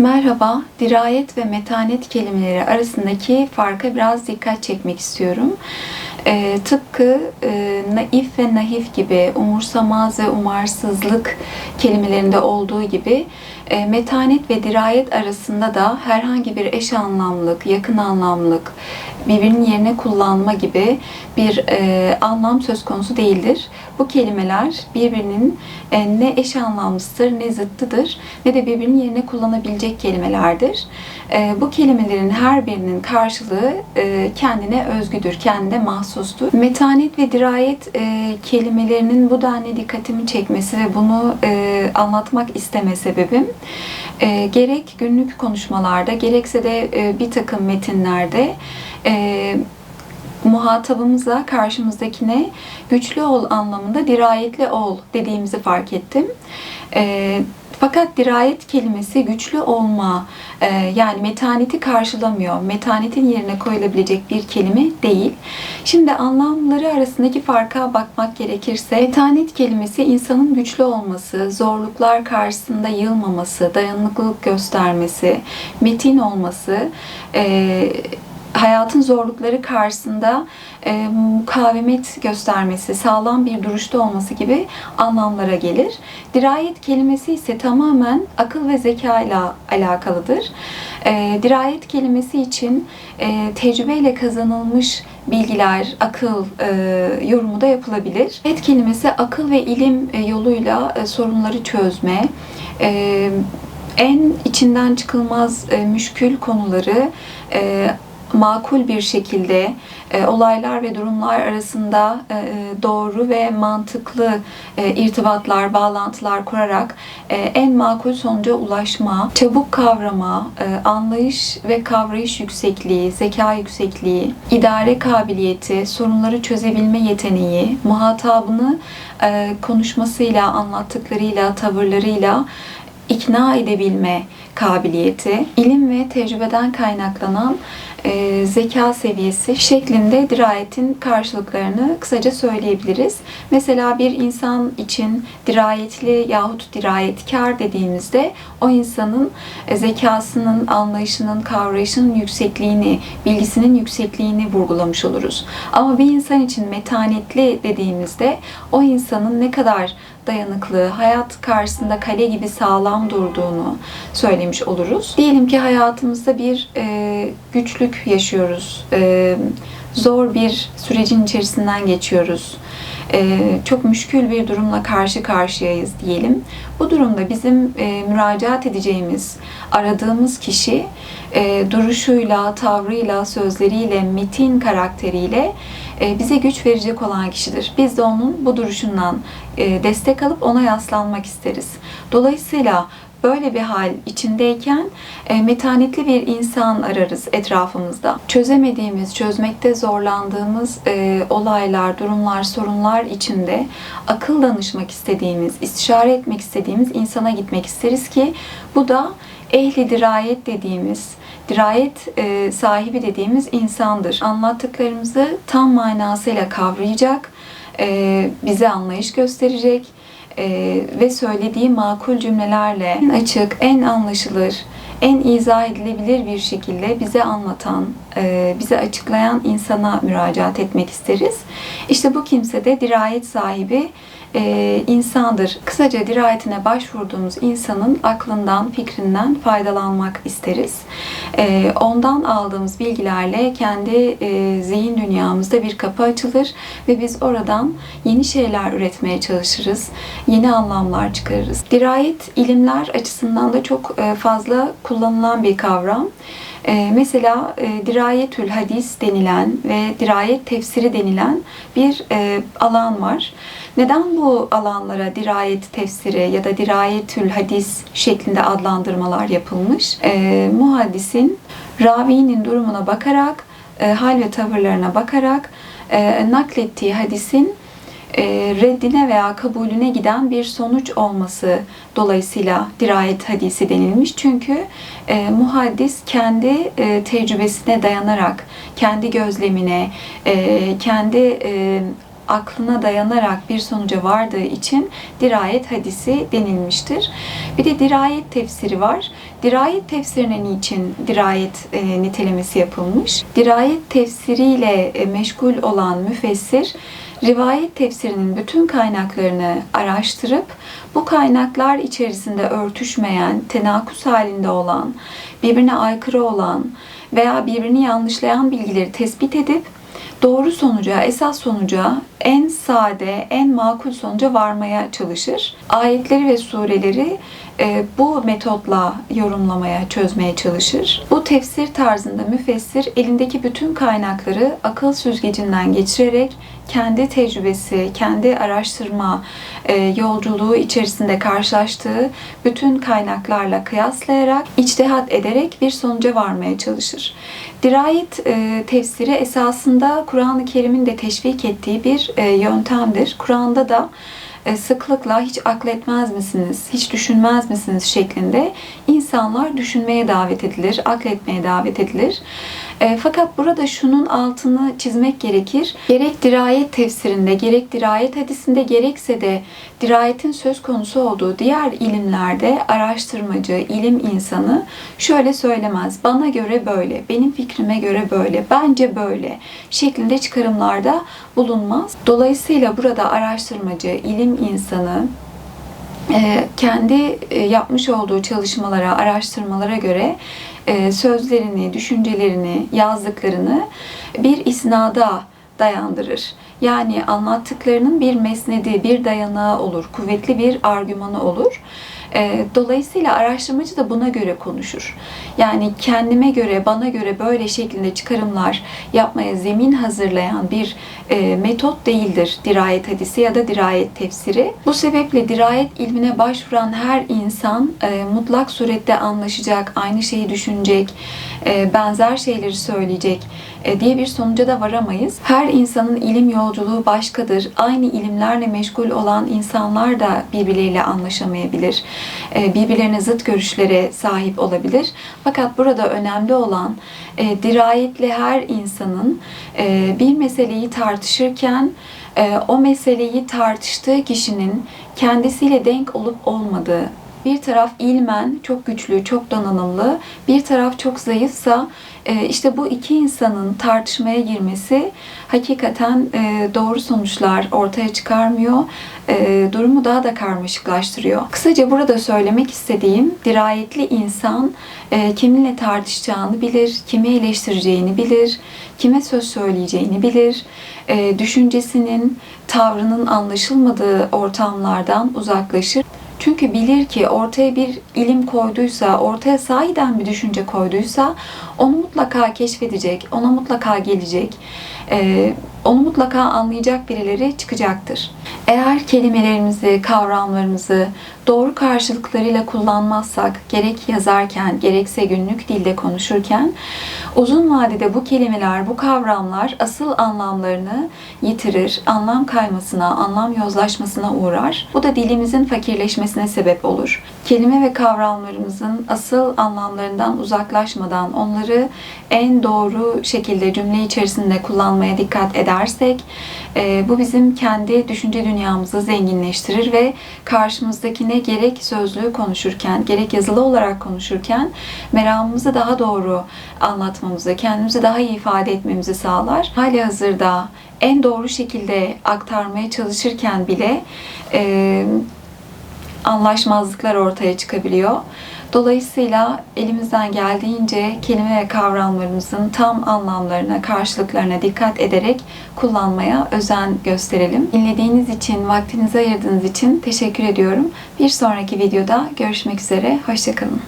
Merhaba, dirayet ve metanet kelimeleri arasındaki farka biraz dikkat çekmek istiyorum. Ee, tıpkı e, naif ve nahif gibi, umursamaz ve umarsızlık kelimelerinde olduğu gibi e, metanet ve dirayet arasında da herhangi bir eş anlamlık, yakın anlamlık, birbirinin yerine kullanma gibi bir e, anlam söz konusu değildir. Bu kelimeler birbirinin e, ne eş anlamlısıdır, ne zıttıdır, ne de birbirinin yerine kullanabilecek kelimelerdir. Bu kelimelerin her birinin karşılığı kendine özgüdür, kendine mahsustur. Metanet ve dirayet kelimelerinin bu denli dikkatimi çekmesi ve bunu anlatmak isteme sebebim e, gerek günlük konuşmalarda gerekse de e, bir takım metinlerde e, muhatabımıza, karşımızdakine güçlü ol anlamında dirayetli ol dediğimizi fark ettim. E, fakat dirayet kelimesi güçlü olma, e, yani metaneti karşılamıyor. Metanetin yerine koyulabilecek bir kelime değil. Şimdi anlamları arasındaki farka bakmak gerekirse, metanet kelimesi insanın güçlü olması, zorluklar karşısında yılmaması, dayanıklılık göstermesi, metin olması, e, hayatın zorlukları karşısında e, mukavemet göstermesi, sağlam bir duruşta olması gibi anlamlara gelir. Dirayet kelimesi ise tamamen akıl ve zeka ile alakalıdır. E, dirayet kelimesi için e, tecrübeyle kazanılmış bilgiler, akıl e, yorumu da yapılabilir. Dirayet kelimesi akıl ve ilim e, yoluyla e, sorunları çözme, e, en içinden çıkılmaz e, müşkül konuları e, makul bir şekilde e, olaylar ve durumlar arasında e, doğru ve mantıklı e, irtibatlar, bağlantılar kurarak e, en makul sonuca ulaşma, çabuk kavrama, e, anlayış ve kavrayış yüksekliği, zeka yüksekliği, idare kabiliyeti, sorunları çözebilme yeteneği, muhatabını e, konuşmasıyla, anlattıklarıyla, tavırlarıyla ikna edebilme kabiliyeti, ilim ve tecrübeden kaynaklanan e, zeka seviyesi şeklinde dirayetin karşılıklarını kısaca söyleyebiliriz. Mesela bir insan için dirayetli yahut dirayetkar dediğimizde o insanın e, zekasının, anlayışının, kavrayışının yüksekliğini, bilgisinin yüksekliğini vurgulamış oluruz. Ama bir insan için metanetli dediğimizde o insanın ne kadar dayanıklı, hayat karşısında kale gibi sağlam durduğunu söylemiş oluruz. Diyelim ki hayatımızda bir e, güçlük yaşıyoruz, e, zor bir sürecin içerisinden geçiyoruz. E, çok müşkül bir durumla karşı karşıyayız diyelim. Bu durumda bizim e, müracaat edeceğimiz, aradığımız kişi e, duruşuyla, tavrıyla, sözleriyle, metin karakteriyle e, bize güç verecek olan kişidir. Biz de onun bu duruşundan e, destek alıp ona yaslanmak isteriz. Dolayısıyla böyle bir hal içindeyken e, metanetli bir insan ararız etrafımızda. Çözemediğimiz, çözmekte zorlandığımız e, olaylar, durumlar, sorunlar içinde akıl danışmak istediğimiz, istişare etmek istediğimiz insana gitmek isteriz ki bu da ehli dirayet dediğimiz, dirayet e, sahibi dediğimiz insandır. Anlattıklarımızı tam manasıyla kavrayacak, e, bize anlayış gösterecek ve söylediği makul cümlelerle en açık, en anlaşılır, en izah edilebilir bir şekilde bize anlatan, e, bize açıklayan insana müracaat etmek isteriz. İşte bu kimse de dirayet sahibi e, insandır. Kısaca dirayetine başvurduğumuz insanın aklından, fikrinden faydalanmak isteriz. E, ondan aldığımız bilgilerle kendi zihin dünyamızda bir kapı açılır ve biz oradan yeni şeyler üretmeye çalışırız. Yeni anlamlar çıkarırız. Dirayet ilimler açısından da çok fazla kullanılan bir kavram. E, mesela e, dirayetül hadis denilen ve dirayet tefsiri denilen bir e, alan var. Neden bu alanlara dirayet tefsiri ya da dirayetül hadis şeklinde adlandırmalar yapılmış? E, muhaddisin ravinin durumuna bakarak, e, hal ve tavırlarına bakarak e, naklettiği hadisin reddine veya kabulüne giden bir sonuç olması dolayısıyla dirayet hadisi denilmiş. Çünkü e, muhaddis kendi e, tecrübesine dayanarak, kendi gözlemine, e, kendi e, aklına dayanarak bir sonuca vardığı için dirayet hadisi denilmiştir. Bir de dirayet tefsiri var. Dirayet tefsirine niçin dirayet e, nitelemesi yapılmış? Dirayet tefsiriyle e, meşgul olan müfessir rivayet tefsirinin bütün kaynaklarını araştırıp bu kaynaklar içerisinde örtüşmeyen, tenakuz halinde olan, birbirine aykırı olan veya birbirini yanlışlayan bilgileri tespit edip doğru sonuca, esas sonuca, en sade, en makul sonuca varmaya çalışır. Ayetleri ve sureleri e, bu metotla yorumlamaya, çözmeye çalışır. Bu tefsir tarzında müfessir elindeki bütün kaynakları akıl süzgecinden geçirerek kendi tecrübesi, kendi araştırma e, yolculuğu içerisinde karşılaştığı bütün kaynaklarla kıyaslayarak, içtihat ederek bir sonuca varmaya çalışır. Dirayet e, tefsiri esasında Kur'an-ı Kerim'in de teşvik ettiği bir yöntemdir. Kur'an'da da sıklıkla hiç akletmez misiniz, hiç düşünmez misiniz şeklinde insanlar düşünmeye davet edilir, akletmeye davet edilir. E, fakat burada şunun altını çizmek gerekir. Gerek dirayet tefsirinde, gerek dirayet hadisinde, gerekse de dirayetin söz konusu olduğu diğer ilimlerde araştırmacı, ilim insanı şöyle söylemez. Bana göre böyle, benim fikrime göre böyle, bence böyle şeklinde çıkarımlarda bulunmaz. Dolayısıyla burada araştırmacı, ilim insanı e, kendi e, yapmış olduğu çalışmalara, araştırmalara göre e, sözlerini, düşüncelerini, yazdıklarını bir isnada dayandırır. Yani anlattıklarının bir mesnedi, bir dayanağı olur, kuvvetli bir argümanı olur. E, dolayısıyla araştırmacı da buna göre konuşur. Yani kendime göre, bana göre böyle şeklinde çıkarımlar yapmaya zemin hazırlayan bir e, metot değildir dirayet hadisi ya da dirayet tefsiri. Bu sebeple dirayet ilmine başvuran her insan e, mutlak surette anlaşacak, aynı şeyi düşünecek, benzer şeyleri söyleyecek diye bir sonuca da varamayız. Her insanın ilim yolculuğu başkadır. Aynı ilimlerle meşgul olan insanlar da birbirleriyle anlaşamayabilir. Birbirlerine zıt görüşlere sahip olabilir. Fakat burada önemli olan dirayetli her insanın bir meseleyi tartışırken o meseleyi tartıştığı kişinin kendisiyle denk olup olmadığı, bir taraf ilmen çok güçlü, çok donanımlı, bir taraf çok zayıfsa e, işte bu iki insanın tartışmaya girmesi hakikaten e, doğru sonuçlar ortaya çıkarmıyor. E, durumu daha da karmaşıklaştırıyor. Kısaca burada söylemek istediğim dirayetli insan kiminle tartışacağını bilir, kimi eleştireceğini bilir, kime söz söyleyeceğini bilir, düşüncesinin, tavrının anlaşılmadığı ortamlardan uzaklaşır. Çünkü bilir ki ortaya bir ilim koyduysa, ortaya sahiden bir düşünce koyduysa onu mutlaka keşfedecek, ona mutlaka gelecek, onu mutlaka anlayacak birileri çıkacaktır. Eğer kelimelerimizi, kavramlarımızı doğru karşılıklarıyla kullanmazsak, gerek yazarken, gerekse günlük dilde konuşurken, uzun vadede bu kelimeler, bu kavramlar asıl anlamlarını yitirir, anlam kaymasına, anlam yozlaşmasına uğrar. Bu da dilimizin fakirleşmesine sebep olur. Kelime ve kavramlarımızın asıl anlamlarından uzaklaşmadan onları en doğru şekilde cümle içerisinde kullanmaya dikkat edersek, bu bizim kendi düşünce dünyamızı zenginleştirir ve karşımızdakine gerek sözlü konuşurken, gerek yazılı olarak konuşurken meramımızı daha doğru anlatmamızı, kendimizi daha iyi ifade etmemizi sağlar. Hali hazırda en doğru şekilde aktarmaya çalışırken bile e, anlaşmazlıklar ortaya çıkabiliyor. Dolayısıyla elimizden geldiğince kelime ve kavramlarımızın tam anlamlarına, karşılıklarına dikkat ederek kullanmaya özen gösterelim. Dinlediğiniz için, vaktinizi ayırdığınız için teşekkür ediyorum. Bir sonraki videoda görüşmek üzere. Hoşçakalın.